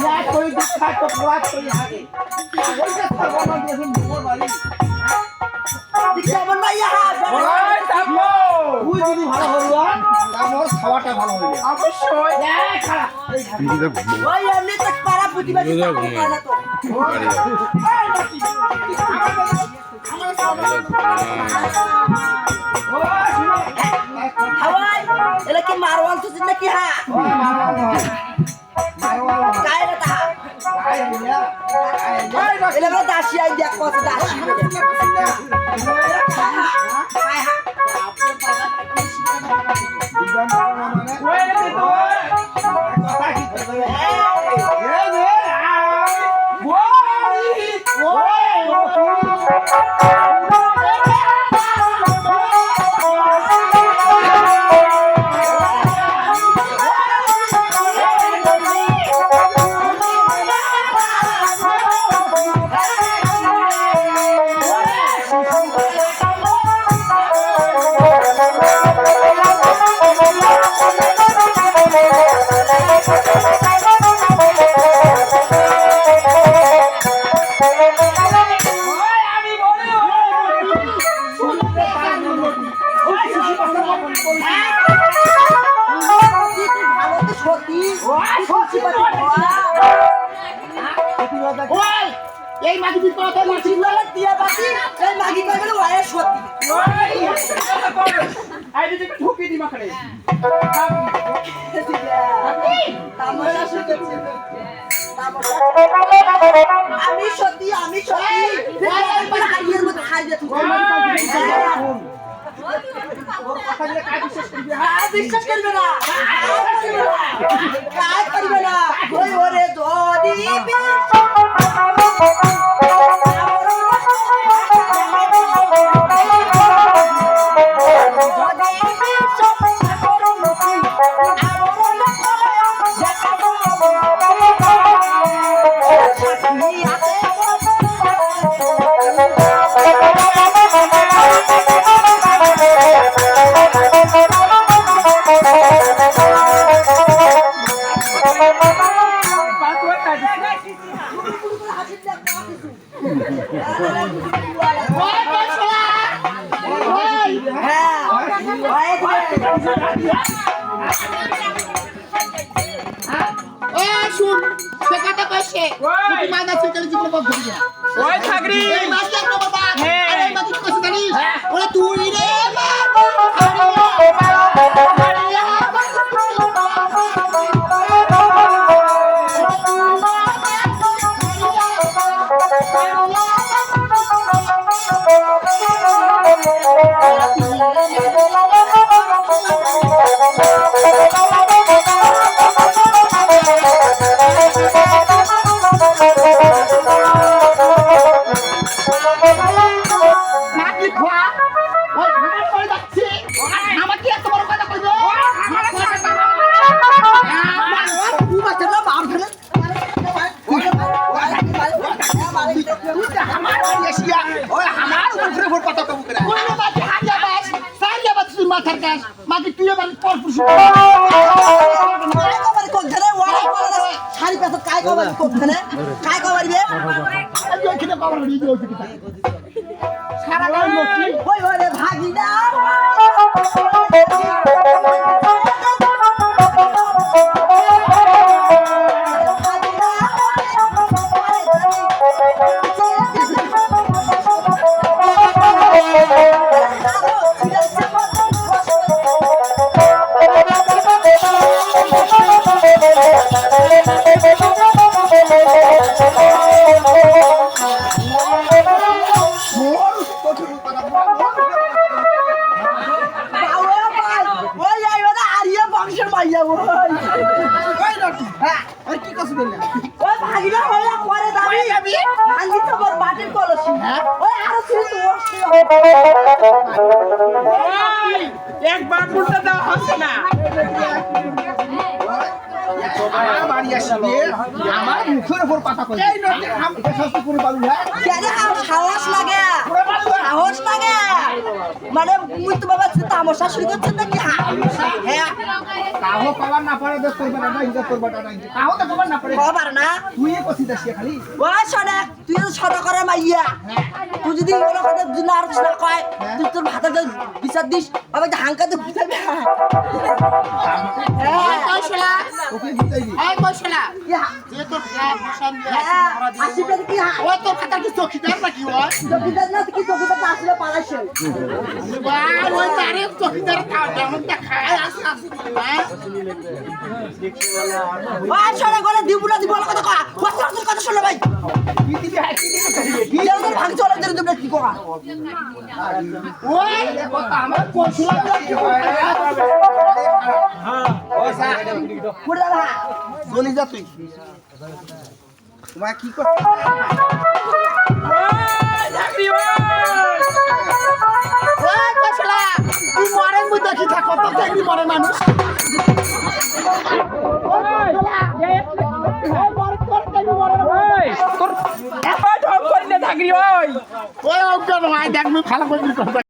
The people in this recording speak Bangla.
বিরাট করে দীক্ষা তো প্রয়াস আগে। ওইটা সর্বনা দিয়েছেন মোর বাড়ি দিকে আমার মাইয়া ওই তাপো তুই যদি ভালো আমার খাওয়াটা হইবে অবশ্যই। এই খারাপ ওই এমনি তো প্রতিবাদী না তো। আমার এলা বড় দাসি আই দেখ কত দাসি কায় হা দিবান ওই এই মাটি বিল কথা মাটি সিগনালে দিয়ে বাতি এই মাগি কই বলে ওয়া সত্যি আই দিদি ঠুকি দি মাখড়ে তামাশা শিখেছে আমি সত্যি আমি সত্যি হাইয়ের মতো খাই দে আর বিশ্বাস করবে না কাজ করবে না ওই ওরে যদি ওই থাকরি এই মাছ এক নম্বর বা হ্যাঁ। ওরে তুই মাটি তুই এবার পর শাড়ি পেছ কাই কবার কোথানে কাই কবার বে ওইখানে সারা ওই ভাগিনা ওই একবার উল্টা দেওয়া হচ্ছে না আমার মুখের উপর কথা কই এই নদী হাম শাস্তি করে পালু হ্যাঁ কেন সাহস লাগে। সাহস লাগে। মানে মুই তো বাবা তামসা শুরু করছেন নাকি? হ্যাঁ। কাহো না পারে দেখ করবে না হিসাব করবে না কাহো তো পাওয়ার না পারে খবর না? তুই কছি দাসি খালি। ওই শোনে তুই তো ছোট করে মাইয়া। তুই যদি কথা আর না কয় তুই তোর ভাতে বিচার দিস হাঙ্কা তো হ্যাঁ। ইয়া, যে তোর ভাই নিশান দিয়ে হ্যাঁ আসি পেলে কি হ্যাঁ ও তোর কথা কি চকিদার নাকি চকিদার না কি চকিদার না আসলে পালাইছে ভাই ওই তারে চকিদার খাও যেমন তা খায় আসে আসে হ্যাঁ ওই শোনে করে দিব কথা কয় কথা কথা কথা শুনলে ভাই কি তোমরা করা আমার হয় যা। তুই। তোমার কি তুই মরে মুই দেখি থাকো তো দেখবি মরে মানুষ। থাকলি ওই। ওই অজ্ঞান হয় দেখবি ভালো করে